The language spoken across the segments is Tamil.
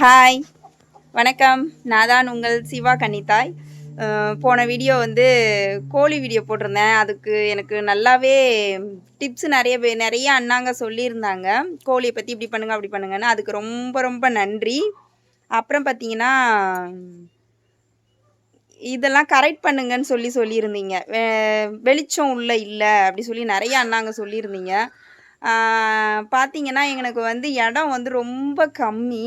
ஹாய் வணக்கம். நான் தான் உங்கள் சிவா கன்னித்தாய். போன வீடியோ வந்து கோழி வீடியோ போட்டிருந்தேன். அதுக்கு எனக்கு நல்லாவே டிப்ஸ் நிறைய நிறைய அண்ணாங்க சொல்லியிருந்தாங்க. கோழியை பற்றி இப்படி பண்ணுங்க அப்படி பண்ணுங்கன்னு. அதுக்கு ரொம்ப ரொம்ப நன்றி. அப்புறம் பார்த்தீங்கன்னா இதெல்லாம் கரெக்ட் பண்ணுங்கன்னு சொல்லி சொல்லியிருந்தீங்க. வெ- வெளிச்சம் உள்ள இல்லை அப்படி சொல்லி நிறைய அண்ணாங்க சொல்லியிருந்தீங்க. பார்த்தீங்கன்னா எனக்கு வந்து இடம் வந்து ரொம்ப கம்மி.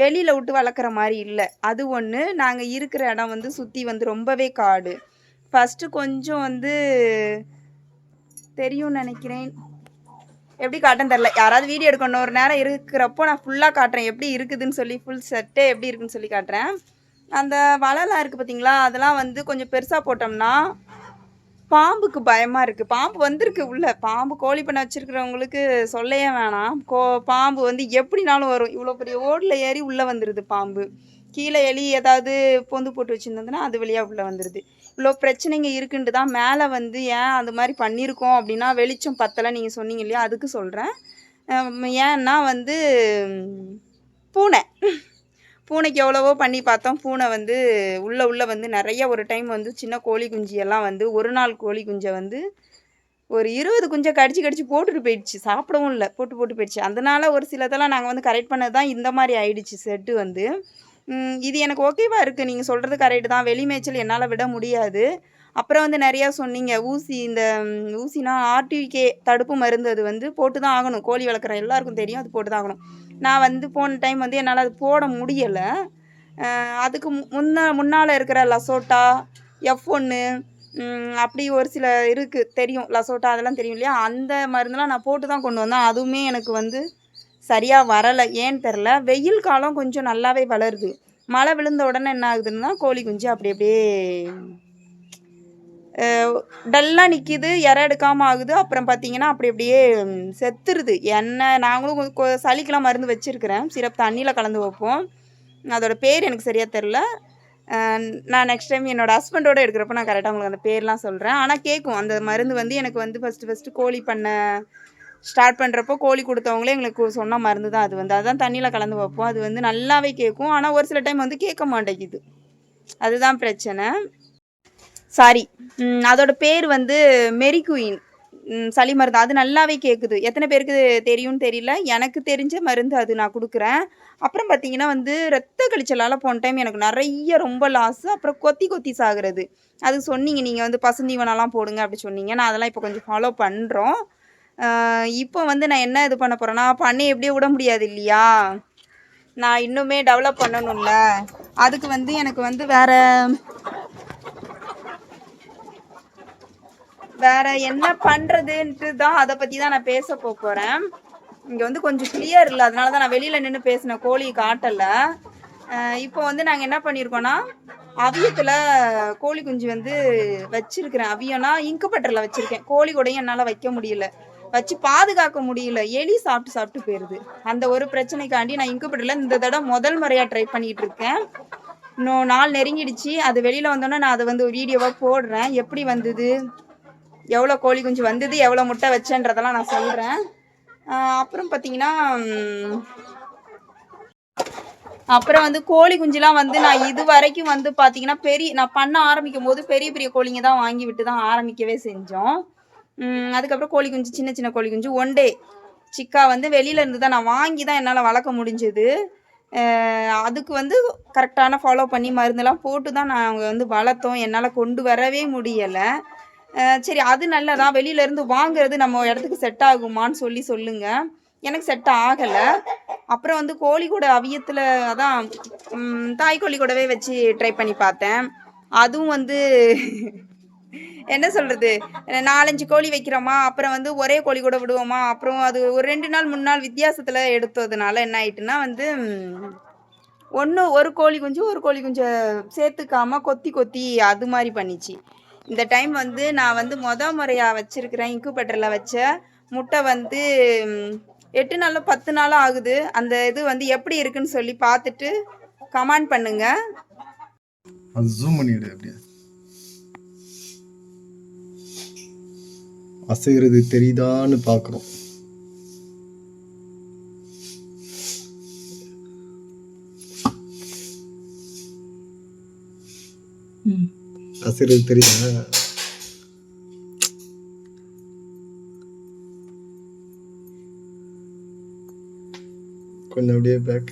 வெளியில் விட்டு வளர்க்குற மாதிரி இல்லை. அது ஒன்று நாங்கள் இருக்கிற இடம் வந்து சுற்றி வந்து ரொம்பவே காடு. ஃபஸ்ட்டு கொஞ்சம் வந்து தெரியும்னு நினைக்கிறேன். எப்படி காட்டேன்னு தெரில யாராவது வீடியோ எடுக்கணும். ஒரு நேரம் இருக்கிறப்போ நான் ஃபுல்லாக காட்டுறேன். எப்படி இருக்குதுன்னு சொல்லி ஃபுல் செட்டே எப்படி இருக்குன்னு சொல்லி காட்டுறேன். அந்த வலைலாம் இருக்குது பார்த்தீங்களா அதெல்லாம் வந்து கொஞ்சம் பெருசாக போட்டோம்னா பாம்புக்கு பயமாக இருக்குது பாம்பு வந்திருக்கு உள்ள. பாம்பு கோழி பண்ண வச்சுருக்கிறவங்களுக்கு சொல்லவே வேணாம். கோ பாம்பு வந்து எப்படினாலும் வரும். இவ்வளோ பெரிய ஓடில் ஏறி உள்ளே வந்துடுது பாம்பு. கீழே எலி ஏதாவது பொந்து போட்டு வச்சுருந்ததுன்னா அது வழியாக உள்ளே வந்துடுது இவ்வளோ பிரச்சனைங்க இருக்குன்ட்டு தான் மேலே வந்து ஏன் அந்த மாதிரி பண்ணியிருக்கோம் அப்படின்னா வெளிச்சம் பத்தலை நீங்கள் சொன்னீங்க இல்லையா? அதுக்கு சொல்கிறேன் ஏன்னா வந்து பூனை. பூனைக்கு எவ்வளவோ பண்ணி பார்த்தோம். பூனை வந்து உள்ளே உள்ளே வந்து நிறைய ஒரு டைம் வந்து சின்ன கோழி குஞ்சு எல்லாம் வந்து ஒரு நாள் கோழி குஞ்சை வந்து ஒரு இருபது குஞ்சை கடிச்சு கடிச்சு போட்டுட்டு போயிடுச்சு. சாப்பிடவும் இல்லை. போட்டு போட்டு போயிடுச்சு. அதனால் ஒரு சிலதெல்லாம் நாங்கள் வந்து கரெக்ட் பண்ணது தான் இந்த மாதிரி ஆயிடுச்சு செட்டு வந்து. இது எனக்கு ஓகேவா இருக்குது நீங்கள் சொல்கிறது கரெக்டு தான். வெளி மேய்ச்சல் என்னால் விட முடியாது. அப்புறம் வந்து நிறையா சொன்னீங்க. ஊசி இந்த ஊசினா ஆர்டிகே தடுப்பு மருந்து அது வந்து போட்டு தான் ஆகணும். கோழி வளர்க்குற எல்லாருக்கும் தெரியும் அது போட்டு தான் ஆகணும். நான் வந்து போன டைம் வந்து என்னால் அது போட முடியலை. அதுக்கு மு- முன்ன முன்னால் இருக்கிற லசோட்டா எஃப் ஒன்று அப்படி ஒரு சில இருக்குது தெரியும். லசோட்டா அதெல்லாம் தெரியும் இல்லையா? அந்த மருந்தெல்லாம் நான் போட்டு தான் கொண்டு வந்தேன். அதுவுமே எனக்கு வந்து சரியாக வரலை. ஏன்னு தெரில வெயில் காலம் கொஞ்சம் நல்லாவே வளருது. மழை விழுந்த உடனே என்ன ஆகுதுன்னா கோழி குஞ்சு அப்படி அப்படியே டல்லாக நிற்கிது இற எடுக்காமல் ஆகுது. அப்புறம் பார்த்தீங்கன்னா அப்படி அப்படியே செத்துருது. என்ன நாங்களும் சளிக்கெலாம் மருந்து வச்சுருக்கிறேன். சிரப் தண்ணியில் கலந்து வைப்போம். அதோட பேர் எனக்கு சரியாக தெரில நான் நெக்ஸ்ட் டைம் என்னோட ஹஸ்பண்டோட எடுக்கிறப்ப நான் கரெக்டாக உங்களுக்கு அந்த பேர்லாம் சொல்கிறேன் ஆனால் கேட்கும். அந்த மருந்து வந்து எனக்கு வந்து ஃபஸ்ட்டு ஃபஸ்ட்டு கோழி பண்ண ஸ்டார்ட் பண்ணுறப்போ கோழி கொடுத்தவங்களே எங்களுக்கு சொன்ன மருந்து தான் அது வந்து. அதுதான் தண்ணியில் கலந்து வைப்போம். அது வந்து நல்லாவே கேட்கும். ஆனால் ஒரு சில டைம் வந்து கேட்க மாட்டேங்குது. அதுதான் பிரச்சனை. சாரி அதோட பேர் வந்து மெரிகுயின் குயின். சளி மருந்து. அது நல்லாவே கேட்குது எத்தனை பேருக்கு தெரியும்னு தெரியல. எனக்கு தெரிஞ்ச மருந்து அது நான் கொடுக்குறேன். அப்புறம் பார்த்தீங்கன்னா வந்து ரத்த கழிச்சலால் போன டைம் எனக்கு நிறைய ரொம்ப லாஸ் அப்புறம் கொத்தி கொத்தி சாகிறது. அது சொன்னீங்க. நீங்கள் வந்து பசுந்தீவனெல்லாம் போடுங்க அப்படி சொன்னீங்க. நான் அதெல்லாம் இப்போ கொஞ்சம் ஃபாலோ பண்ணுறோம் இப்போ வந்து நான் என்ன இது பண்ண போகிறேன்னா பண்ணி எப்படியே விட முடியாது இல்லையா? நான் இன்னுமே டெவலப் பண்ணணும்ல. அதுக்கு வந்து எனக்கு வந்து வேற வேற என்ன பண்றதுன்ட்டு தான் அதை பத்தி தான் நான் பேச போறேன். இங்க வந்து கொஞ்சம் கிளியர் இல்லை. அதனால தான் நான் வெளியில நின்று பேசின கோழி காட்டல. இப்போ வந்து நாங்கள் என்ன பண்ணியிருக்கோம்னா அவியத்தில் கோழி குஞ்சு வந்து வச்சிருக்கிறேன். அவியம்னா இங்குபட்டரில் வச்சிருக்கேன். கோழி கூடையும் என்னால் வைக்க முடியல. வச்சு பாதுகாக்க முடியல. எலி சாப்பிட்டு சாப்பிட்டு போயிடுது அந்த ஒரு பிரச்சனைக்காண்டி நான் இங்குபட்டரில் இந்த தடவை முதல் முறையாக ட்ரை பண்ணிகிட்டு இருக்கேன். இன்னும் நாள் நெருங்கிடுச்சு. அது வெளியில் வந்தோன்னே நான் அதை வந்து ஒரு வீடியோவாக போடுறேன். எப்படி வந்தது? எவ்வளோ கோழி குஞ்சு வந்தது எவ்வளோ முட்டை வச்சேன்றதெல்லாம் நான் சொல்கிறேன் அப்புறம் பார்த்தீங்கன்னா அப்புறம் வந்து கோழி குஞ்சுலாம் வந்து நான் இது வரைக்கும் வந்து பார்த்தீங்கன்னா பெரிய நான் பண்ண ஆரம்பிக்கும் போது பெரிய பெரிய கோழிங்க தான் வாங்கி விட்டு தான் ஆரம்பிக்கவே செஞ்சோம். அதுக்கப்புறம் கோழி குஞ்சு சின்ன சின்ன கோழி குஞ்சு ஒன் டே சிக்கா வந்து வெளியில இருந்து தான் நான் வாங்கி தான் என்னால் வளர்க்க முடிஞ்சது. அதுக்கு வந்து கரெக்டான ஃபாலோ பண்ணி மருந்தெல்லாம் போட்டு தான் நாங்கள் வந்து வளர்த்தோம். என்னால் கொண்டு வரவே முடியலை. சரி அது நல்லதா? வெளியில இருந்து வாங்குறது நம்ம இடத்துக்கு செட் ஆகுமான்னு சொல்லி சொல்லுங்க. எனக்கு செட் ஆகலை. அப்புறம் வந்து கோழி கூட அவியத்தில் அதான் தாய் கோழி கூடவே வச்சு ட்ரை பண்ணி பார்த்தேன். அதுவும் வந்து என்ன சொல்கிறது நாலஞ்சு கோழி வைக்கிறோமா? அப்புறம் வந்து ஒரே கோழி கூட விடுவோமா? அப்புறம் அது ஒரு ரெண்டு நாள் மூணு நாள் வித்தியாசத்தில் எடுத்ததுனால என்ன ஆயிட்டுன்னா வந்து ஒன்று ஒரு கோழி குஞ்சு ஒரு கோழி குஞ்சை சேர்த்துக்காம கொத்தி கொத்தி அது மாதிரி பண்ணிச்சு. இந்த டைம் வந்து நான் வந்து மொத முறையாக வச்சுருக்கிறேன் இன்குபேட்டரில் வச்ச முட்டை வந்து எட்டு நாளும் பத்து நாளோ ஆகுது. அந்த இது வந்து எப்படி இருக்குன்னு சொல்லி பார்த்துட்டு கமெண்ட் பண்ணுங்க. அது அசைகிறது தெரியுதான்னு பார்க்குறோம். ம். அசைறது தெரியுதா? கொஞ்சம் அப்படியே பேக்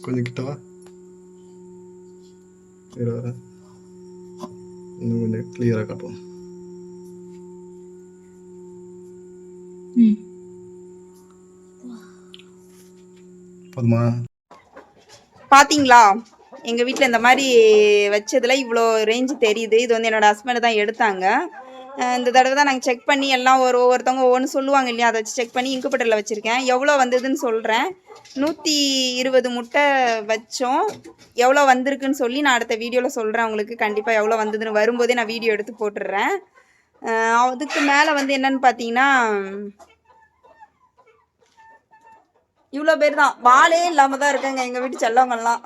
கொஞ்சம் கிட்டவா இரு வரேன். இன்னும் கொஞ்சம் கிளியராக காட்டுவோம். ம். போதுமா? பாத்தீங்களா? எங்கள் வீட்டில் இந்த மாதிரி வச்சதில் இவ்வளோ ரேஞ்சு தெரியுது. இது வந்து என்னோட ஹஸ்பண்ட் தான் எடுத்தாங்க. இந்த தடவை தான் நாங்கள் செக் பண்ணி எல்லாம் ஒரு ஒவ்வொருத்தவங்க ஒவ்வொன்று சொல்லுவாங்க இல்லையா? அதை வச்சு செக் பண்ணி இன்குபேட்டரில் வச்சுருக்கேன். எவ்வளோ வந்ததுன்னு சொல்கிறேன் நூற்றி இருபது முட்டை வச்சோம். எவ்வளோ வந்திருக்குன்னு சொல்லி நான் அடுத்த வீடியோவில் சொல்கிறேன் உங்களுக்கு. கண்டிப்பாக எவ்வளோ வந்ததுன்னு வரும்போதே நான் வீடியோ எடுத்து போட்டுடுறேன். அதுக்கு மேலே வந்து என்னன்னு பார்த்தீங்கன்னா இவ்வளோ பேர் தான். வாளே இல்லாமல் தான் இருக்காங்க எங்கள் வீட்டு செல்லவங்கெல்லாம்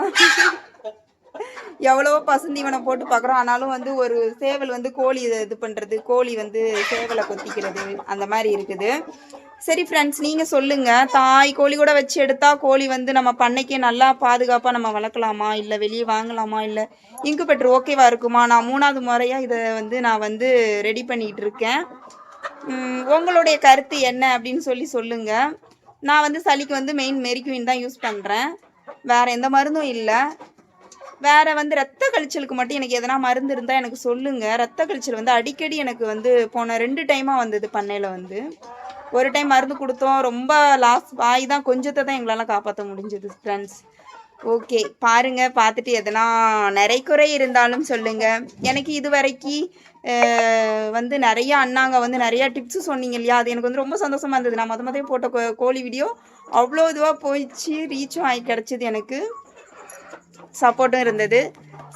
எவ்வளவோ பசுந்தீவனம் போட்டு பார்க்குறோம் ஆனாலும் வந்து ஒரு சேவல் வந்து கோழி இதை இது பண்ணுறது கோழி வந்து சேவலை கொத்திக்கிறது அந்த மாதிரி இருக்குது. சரி ஃப்ரெண்ட்ஸ் நீங்கள் சொல்லுங்கள் தாய் கோழி கூட வச்சு எடுத்தால் கோழி வந்து நம்ம பண்ணைக்கே நல்லா பாதுகாப்பாக நம்ம வளர்க்கலாமா? இல்லை வெளியே வாங்கலாமா? இல்லை இன்குபெட்ரு ஓகேவா இருக்குமா? நான் மூணாவது முறையாக இதை வந்து நான் வந்து ரெடி பண்ணிகிட்டு இருக்கேன். உங்களுடைய கருத்து என்ன அப்படின்னு சொல்லி சொல்லுங்கள் நான் வந்து சளிக்கு வந்து மெயின் மெரிக்யூன் தான் யூஸ் பண்ணுறேன் வேறு எந்த மருந்தும் இல்லை. வேற வந்து ரத்த கழிச்சலுக்கு மட்டும் எனக்கு எதனா மருந்து இருந்தால் எனக்கு சொல்லுங்க. ரத்த கழிச்சல் வந்து அடிக்கடி எனக்கு வந்து போன ரெண்டு டைமாக வந்தது பண்ணையில் வந்து. ஒரு டைம் மருந்து கொடுத்தோம். ரொம்ப லாஸ் ஆகி தான் கொஞ்சத்தை தான் எங்களால் காப்பாற்ற முடிஞ்சது ஃப்ரெண்ட்ஸ் ஓகே பாருங்க பார்த்துட்டு எதனா நிறை குறை இருந்தாலும் சொல்லுங்க. எனக்கு இது வரைக்கும் வந்து நிறைய அண்ணாங்க வந்து நிறைய டிப்ஸும் சொன்னீங்க இல்லையா? அது எனக்கு வந்து ரொம்ப சந்தோஷமா இருந்தது. நான் மொத மொதல் போட்ட கோ- கோழி வீடியோ அவ்வளோ இதுவாக போயிடுச்சு ரீச்சும் ஆகி கிடச்சிது எனக்கு. சப்போர்ட்டும் இருந்தது.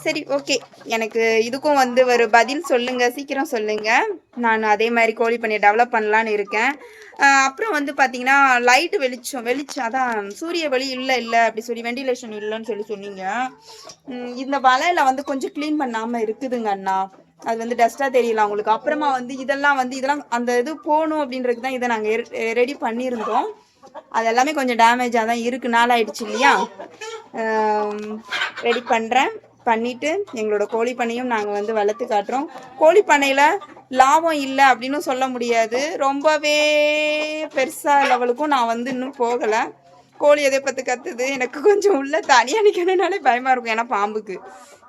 சரி ஓகே. எனக்கு இதுக்கும் வந்து ஒரு பதில் சொல்லுங்கள் சீக்கிரம் சொல்லுங்கள் நான் அதே மாதிரி கோழி பண்ணி டெவலப் பண்ணலான்னு இருக்கேன். அப்புறம் வந்து பார்த்தீங்கன்னா லைட் வெளிச்சம் வெளிச்சம் அதான் சூரிய ஒளி இல்லை இல்லை அப்படி சொல்லி வெண்டிலேஷன் இல்லைன்னு சொல்லி சொன்னீங்க. இந்த வலையில வந்து கொஞ்சம் க்ளீன் பண்ணாமல் இருக்குதுங்க அண்ணா. அது வந்து டஸ்ட்டாக தெரியல உங்களுக்கு அப்புறமா வந்து இதெல்லாம் வந்து இதெல்லாம் அந்த இது போகணும் அப்படின்றது தான் இதை நாங்கள் ரெடி பண்ணியிருந்தோம். அது எல்லாமே கொஞ்சம் டேமேஜாக தான் இருக்கு. நாள் ஆயிடுச்சு இல்லையா? ரெடி பண்ணுறேன் பண்ணிட்டு எங்களோட கோழி பண்ணையும் நாங்கள் வந்து வளர்த்து காட்டுறோம். கோழி பண்ணையில் லாபம் இல்லை அப்படின்னு சொல்ல முடியாது. ரொம்பவே பெருசாக லெவலுக்கும் நான் வந்து இன்னும் போகலை. கோழி எதை பற்றி கத்துது? எனக்கு கொஞ்சம் உள்ள தனியாக நிற்கணுனாலே பயமாக இருக்கும். ஏன்னா பாம்புக்கு.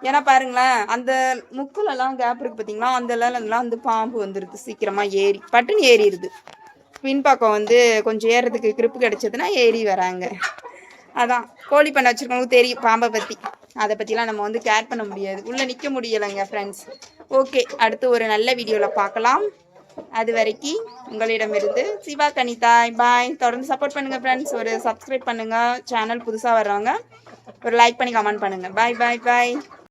ஏன்னா பாருங்களேன் அந்த முக்குலலாம் கேப் இருக்குது பார்த்தீங்களா அந்த வந்து பாம்பு வந்துடுது சீக்கிரமாக ஏறி பட்டுன்னு ஏறிடுது. பின்பக்கம் வந்து கொஞ்சம் ஏறுறதுக்கு கிரிப்பு கிடைச்சதுன்னா ஏறி வராங்க. அதான் கோழி பண்ண வச்சுருக்கவங்களுக்கு தெரியும் பாம்பை பற்றி அதை பற்றிலாம் நம்ம வந்து கேர் பண்ண முடியாது. உள்ளே நிற்க முடியலைங்க ஃப்ரெண்ட்ஸ் ஓகே அடுத்து ஒரு நல்ல வீடியோவில் பார்க்கலாம். அது வரைக்கும் உங்களிடமிருந்து சிவா கனிதா பாய் தொடர்ந்து சப்போர்ட் பண்ணுங்கள் ஃப்ரெண்ட்ஸ் ஒரு சப்ஸ்கிரைப் பண்ணுங்கள் சேனல் புதுசாக வர்றவங்க ஒரு லைக் பண்ணி கமெண்ட் பண்ணுங்கள் பாய் பாய் பாய்